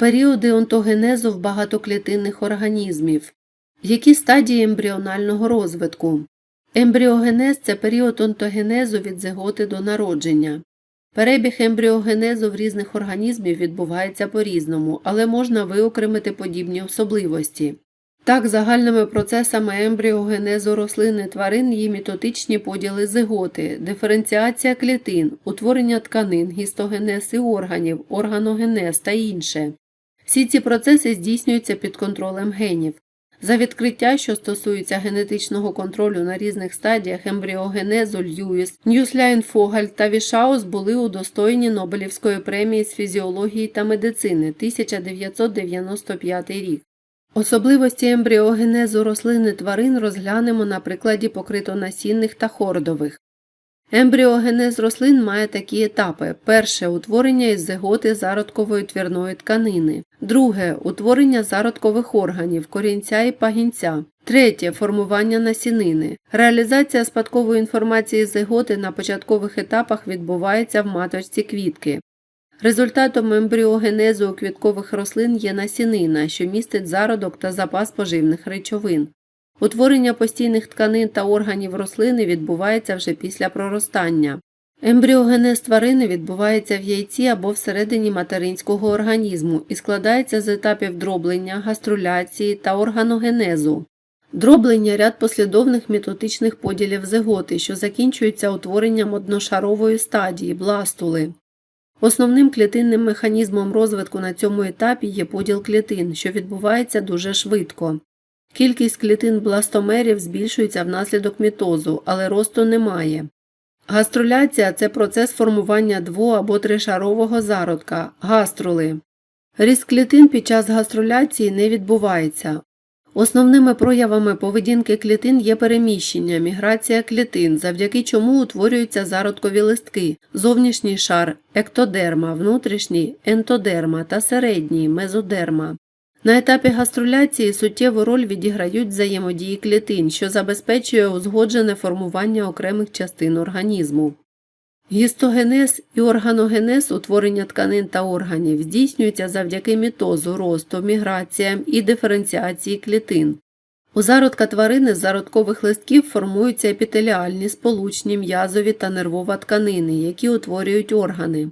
Періоди онтогенезу в багатоклітинних організмів. Які стадії ембріонального розвитку? Ембріогенез це період онтогенезу від зиготи до народження. Перебіг ембріогенезу в різних організмів відбувається по-різному, але можна виокремити подібні особливості. Так, загальними процесами ембріогенезу рослин і тварин є мітотичні поділи зиготи, диференціація клітин, утворення тканин, гістогенез і органів, органогенез та інше. Всі ці процеси здійснюються під контролем генів. За відкриття, що стосуються генетичного контролю на різних стадіях ембріогенезу Льюіс, Ньюсляйн Фогаль та Вішаус були удостоєні Нобелівської премії з фізіології та медицини 1995 рік. Особливості ембріогенезу рослин і тварин розглянемо на прикладі покритонасінних та хордових. Ембріогенез рослин має такі етапи: перше утворення із зиготи зародкової твірної тканини, друге утворення зародкових органів, корінця і пагінця, третє формування насінини. Реалізація спадкової інформації зиготи на початкових етапах відбувається в маточці квітки. Результатом ембріогенезу у квіткових рослин є насінина, що містить зародок та запас поживних речовин. Утворення постійних тканин та органів рослини відбувається вже після проростання. Ембріогенез тварини відбувається в яйці або всередині материнського організму і складається з етапів дроблення, гаструляції та органогенезу. Дроблення ряд послідовних мітотичних поділів зиготи, що закінчуються утворенням одношарової стадії бластули. Основним клітинним механізмом розвитку на цьому етапі є поділ клітин, що відбувається дуже швидко. Кількість клітин бластомерів збільшується внаслідок мітозу, але росту немає. Гаструляція це процес формування дво- або тришарового зародка гаструли. Ріст клітин під час гаструляції не відбувається. Основними проявами поведінки клітин є переміщення, міграція клітин, завдяки чому утворюються зародкові листки, зовнішній шар ектодерма, внутрішній ентодерма та середній мезодерма. На етапі гаструляції суттєву роль відіграють взаємодії клітин, що забезпечує узгоджене формування окремих частин організму. Гістогенез і органогенез утворення тканин та органів здійснюються завдяки мітозу, росту, міграціям і диференціації клітин. У зародка тварини з зародкових листків формуються епітеліальні, сполучні, м'язові та нервова тканини, які утворюють органи.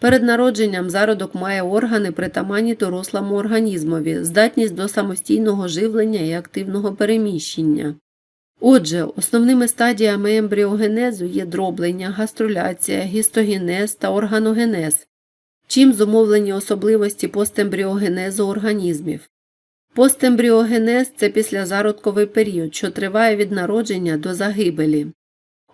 Перед народженням зародок має органи, притаманні дорослому організмові, здатність до самостійного живлення і активного переміщення. Отже, основними стадіями ембріогенезу є дроблення, гаструляція, гістогенез та органогенез, чим зумовлені особливості постембріогенезу організмів. Постембріогенез це післязародковий період, що триває від народження до загибелі.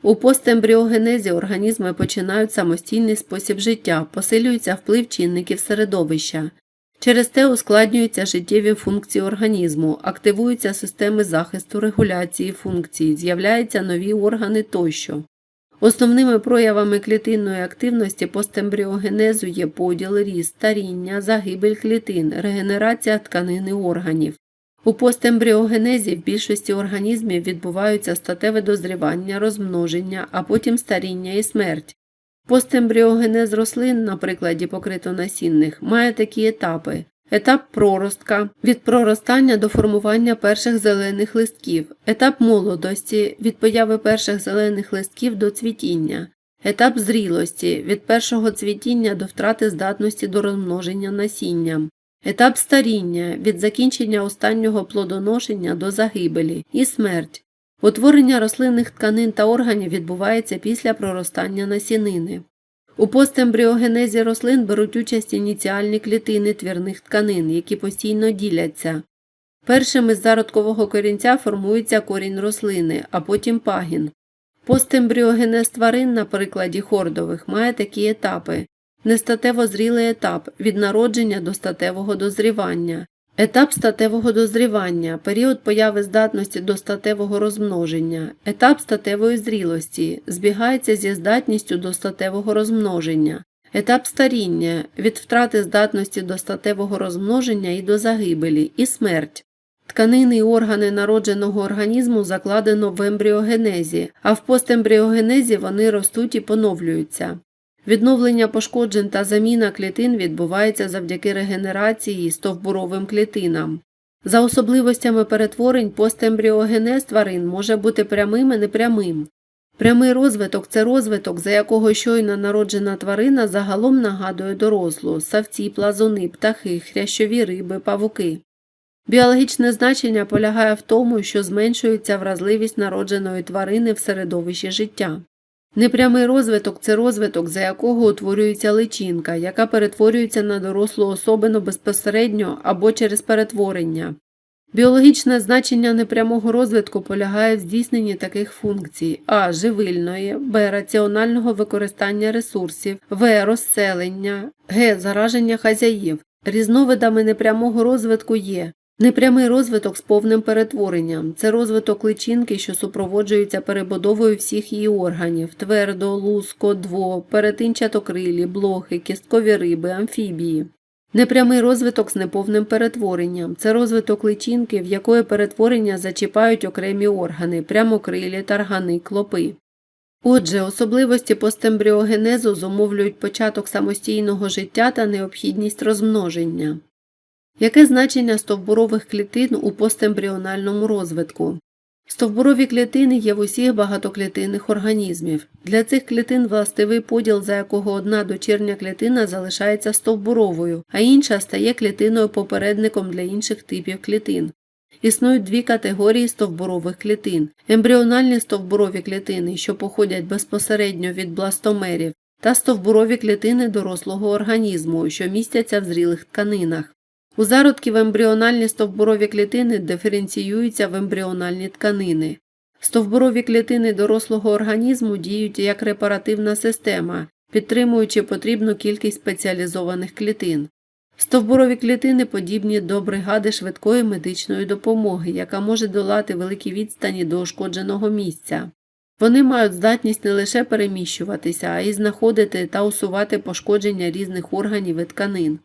У постембріогенезі організми починають самостійний спосіб життя, посилюється вплив чинників середовища. Через те ускладнюються життєві функції організму, активуються системи захисту регуляції функцій, з'являються нові органи тощо. Основними проявами клітинної активності постембріогенезу є поділ, ріст, старіння, загибель клітин, регенерація тканин і органів. У постембріогенезі в більшості організмів відбуваються статеве дозрівання, розмноження, а потім старіння і смерть. Постембріогенез рослин, на прикладі покритонасінних, має такі етапи. Етап проростка від проростання до формування перших зелених листків, етап молодості від появи перших зелених листків до цвітіння, етап зрілості від першого цвітіння до втрати здатності до розмноження насінням, етап старіння від закінчення останнього плодоношення до загибелі і смерть. Утворення рослинних тканин та органів відбувається після проростання насінини. У постембріогенезі рослин беруть участь ініціальні клітини твірних тканин, які постійно діляться. Першим із зародкового корінця формується корінь рослини, а потім пагін. Постембріогенез тварин, на прикладі хордових, має такі етапи нестатево зрілий етап від народження до статевого дозрівання, етап статевого дозрівання, період появи здатності до статевого розмноження, етап статевої зрілості, збігається зі здатністю до статевого розмноження, етап старіння від втрати здатності до статевого розмноження і до загибелі, і смерть. Тканини і органи народженого організму закладено в ембріогенезі, а в постембріогенезі вони ростуть і поновлюються. Відновлення пошкоджень та заміна клітин відбувається завдяки регенерації стовбуровим клітинам. За особливостями перетворень постембріогенез тварин може бути прямим і непрямим. Прямий розвиток це розвиток, за якого щойно народжена тварина загалом нагадує дорослу савці, плазуни, птахи, хрящові риби, павуки. Біологічне значення полягає в тому, що зменшується вразливість народженої тварини в середовищі життя. Непрямий розвиток це розвиток, за якого утворюється личинка, яка перетворюється на дорослу особину безпосередньо або через перетворення. Біологічне значення непрямого розвитку полягає в здійсненні таких функцій а. живильної, б. раціонального використання ресурсів, в. розселення, г. зараження хазяїв. Різновидами непрямого розвитку є Непрямий розвиток з повним перетворенням це розвиток личинки, що супроводжується перебудовою всіх її органів твердо, луско, дво, перетинчатокрилі, блохи, кісткові риби, амфібії. Непрямий розвиток з неповним перетворенням це розвиток личинки, в якої перетворення зачіпають окремі органи, прямокрилі, таргани, клопи. Отже, особливості постембріогенезу зумовлюють початок самостійного життя та необхідність розмноження. Яке значення стовбурових клітин у постембріональному розвитку? Стовбурові клітини є в усіх багатоклітинних організмів. Для цих клітин властивий поділ, за якого одна дочірня клітина залишається стовбуровою, а інша стає клітиною попередником для інших типів клітин. Існують дві категорії стовбурових клітин ембріональні стовбурові клітини, що походять безпосередньо від бластомерів, та стовбурові клітини дорослого організму, що містяться в зрілих тканинах. У зародків ембріональні стовбурові клітини диференціюються в ембріональні тканини. Стовбурові клітини дорослого організму діють як репаративна система, підтримуючи потрібну кількість спеціалізованих клітин. Стовбурові клітини подібні до бригади швидкої медичної допомоги, яка може долати великі відстані до ушкодженого місця. Вони мають здатність не лише переміщуватися, а й знаходити та усувати пошкодження різних органів і тканин.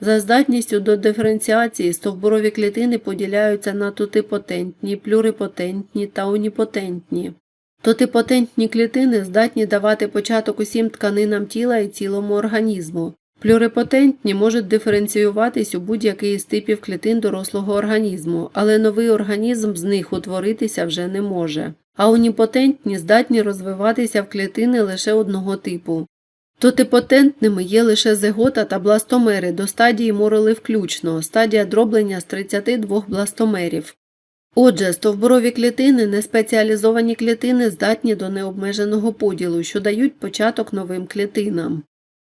За здатністю до диференціації стовбурові клітини поділяються на тотипотентні, плюрипотентні та уніпотентні. Тотипотентні клітини здатні давати початок усім тканинам тіла і цілому організму. Плюрипотентні можуть диференціюватись у будь-який із типів клітин дорослого організму, але новий організм з них утворитися вже не може. А уніпотентні здатні розвиватися в клітини лише одного типу. Тотипотентними є лише зигота та бластомери до стадії мороли включно, стадія дроблення з 32 бластомерів. Отже, стовбурові клітини неспеціалізовані клітини здатні до необмеженого поділу, що дають початок новим клітинам.